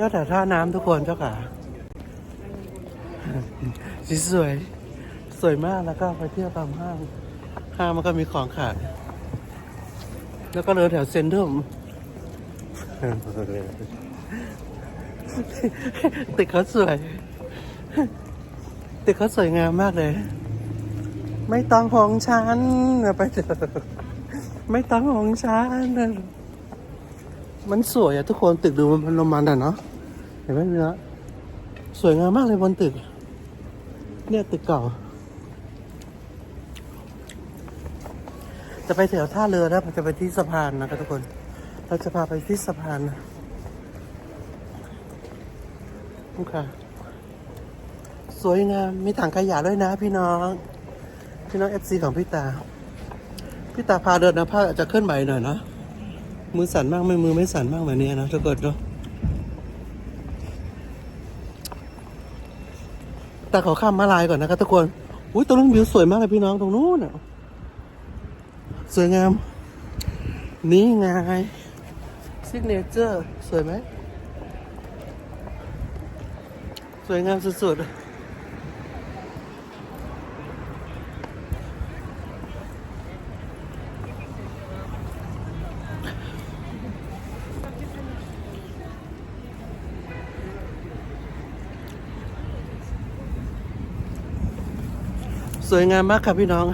ยอดแต่ท่าน้ำทุกคนเจ้าค่ะสีสวย สวยมากแล้วก็ไปเที่ยวตามห้าง ห้างมันก็มีของขาย แล้วก็เลยแถวเซ็นทรัลตึกเขาสวยตึกเขาสวยงามมากเลย ไม่ต้องหองฉันไปเถอะไม่ต้องหองฉันมันสวยอะทุกคนตึกดูมันโรมันอะเนาะ ห็นไหมเนื้อสวยงามมากเลยบนตึก เนี่ยตึกเก่า จะไปแถวท่าเรือนะจะไปที่สะพานนะครับทุกคน เราจะพาไปที่สะพานนะนี่ค่ะ สวยงาม มีถังขยะด้วยนะพี่น้อง พี่น้องเอฟซีของพี่ตา พี่ตาพาเดินนะพาอาจจะเคลื่อนไหวหน่อยนะ มือสั่นมากไม่มือไม่สั่นมากแบบนี้นะทุกคนเนาะ แต่ขอข้ามมาลายก่อนนะครับทุกคนอุ้ยตรงนู้นวิวสวยมากเลยพี่น้องตรงนู้นอะสวยงาม นี่ไงซิกเนเจอร์ สวยไหม สวยงามสุดๆ สวยงามมากครับพี่น้อง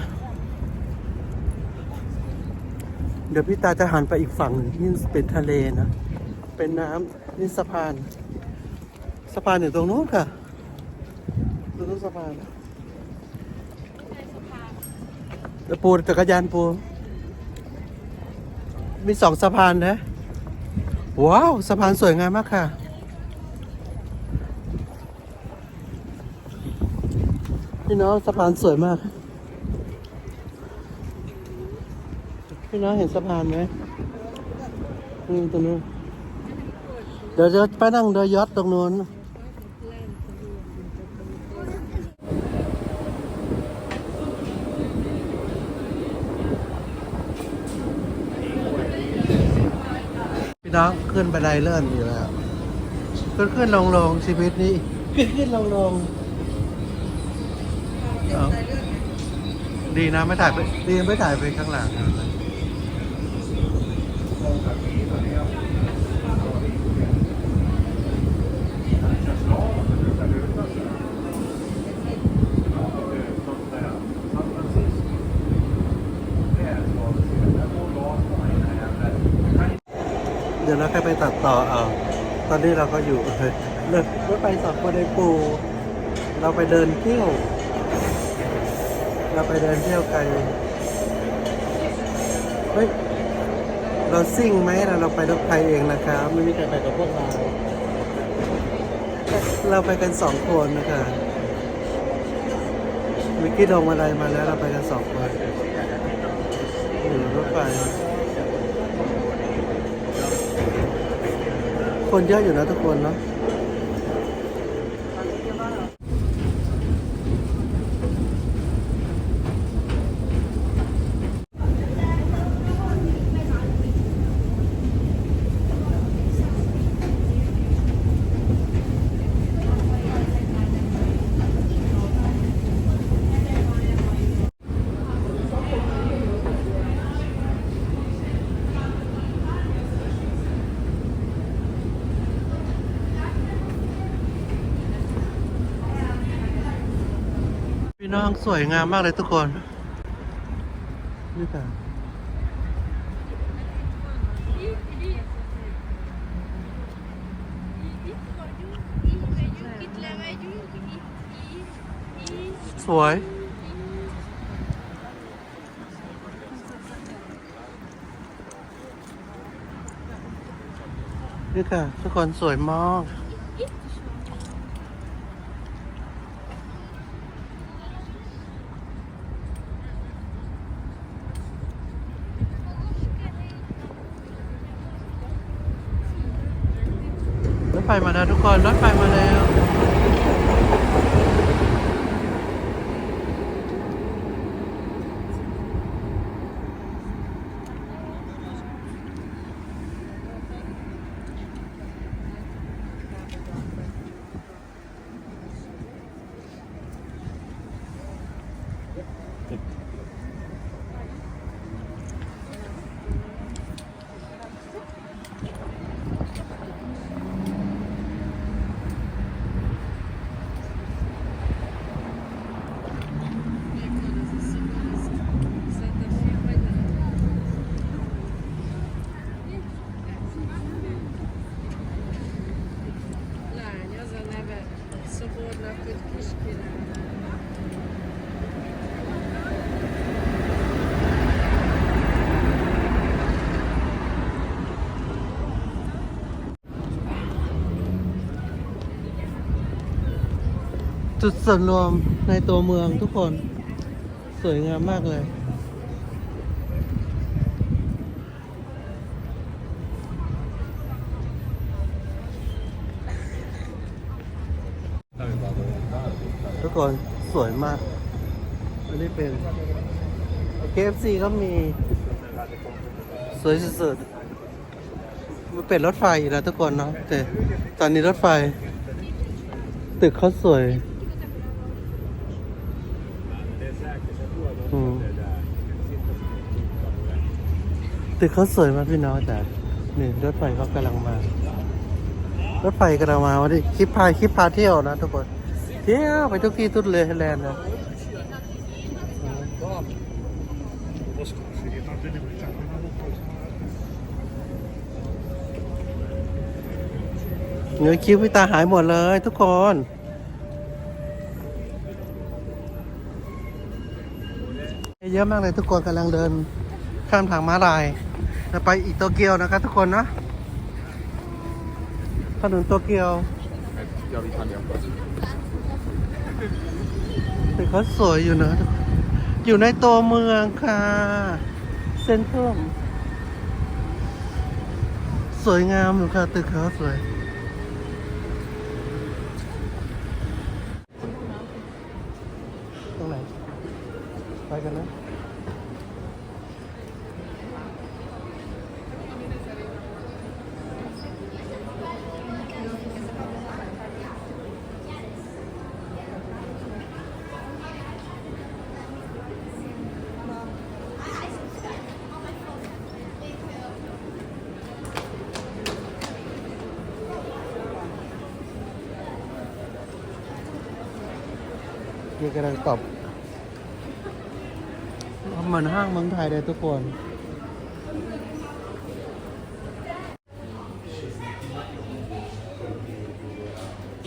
เดี๋ยวพี่ตาจะหันไปอีกฝั่งนึ่งที่เป็นทะเลนะ เป็นน้ำนี่สะพาน สะพานอยู่ตรงนู้นค่ะตรงนู้นสะพานเดี๋ยวปูจักรยานปู มีสองสะพานนะ ว้าว สะพานสวยงามมากค่ะ พี่น้องสะพานสวยมาก พี่น้องเห็นสะพานไหมนี่ตรงนู้นเดี๋ยวจะไปนั่งเรือยอทตรงนู้นพี่น้องขึ้นบันไดเลื่อนอยู่แล้วขึ้นขึ้นลงลงชีวิตนี้ขึ้นขึ้นลงลง ดีนะไม่ถ่ายไปดีไม่ถ่ายไปข้างหลังเดี๋ยวเราแค่ไปตัดต่อเอาตอนนี้เราก็อยู่เลิกรถไปสองคนในปู เราไปเดินเที่ยว เราไปเดินเที่ยวไกลเฮ้ย เราซิ่งไหมเราเราไปรถไฟเองนะครับ ไม่มีใครไปกับพวกเรา เราไปกันสองคนนะคะวิกกี้ลงอะไรมาแล้วเราไปกันสองคนอยู่รถไฟคนเยอะอยู่นะทุกคนเนาะ พี่น้องสวยงามมากเลยทุกคนนี่ค่ะสวยนี่ค่ะทุกคนสวยมาก ถไฟมาแล้วทุกคน รถไฟมาแล้ว จุดส่วนรวมในตัวเมืองทุกคน สวยงามมากเลย ทุกคนสวยมาก อันนี้เป็น KFC ก็มี สวยสุดๆมันเป็นรถไฟนะทุกคนเนาะแต่ตอนนี้รถไฟ ตึกเขาสวย อืมตึกเขาสวยมากพี่น้องแต่นี่รถไฟเขากำลังมา รถไฟกำลังมาวันนี้คลิปพาคลิปพาเที่ยวนะทุกคน เที่ยวไปทุกที่ทุกเลยแลนด์นะเนื้อคิ้วพี่ตาหายหมดเลยทุกคน เยอะมากเลยทุกคนกำลังเดินข้ามทางม้าลายจะไปอีกโตเกียวนะครับทุกคนนะถนนโตเกียวแต่เขาสวยอยู่นะอยู่ในตัวเมืองค่ะเซ็นทรัลสวยงามอยู่ค่ะตึกเขาสวย ตรงไหน ไปกันนะนี่กำลังตอบ เหมือนห้างเมืองไทยเลยทุกคน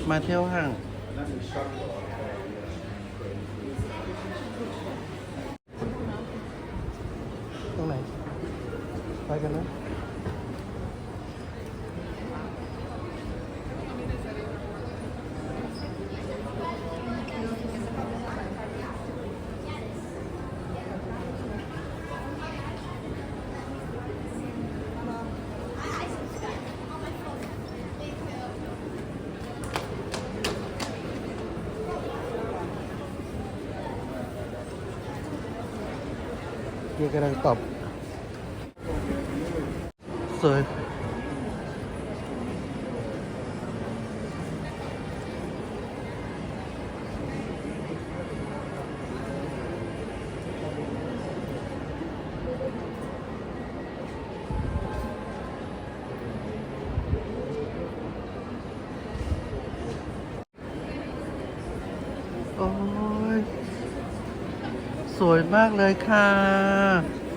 มาเที่ยวห้าง ตรงไหน ไปกันนะ นี่กำลังตอบสวย สวยมากเลยค่ะ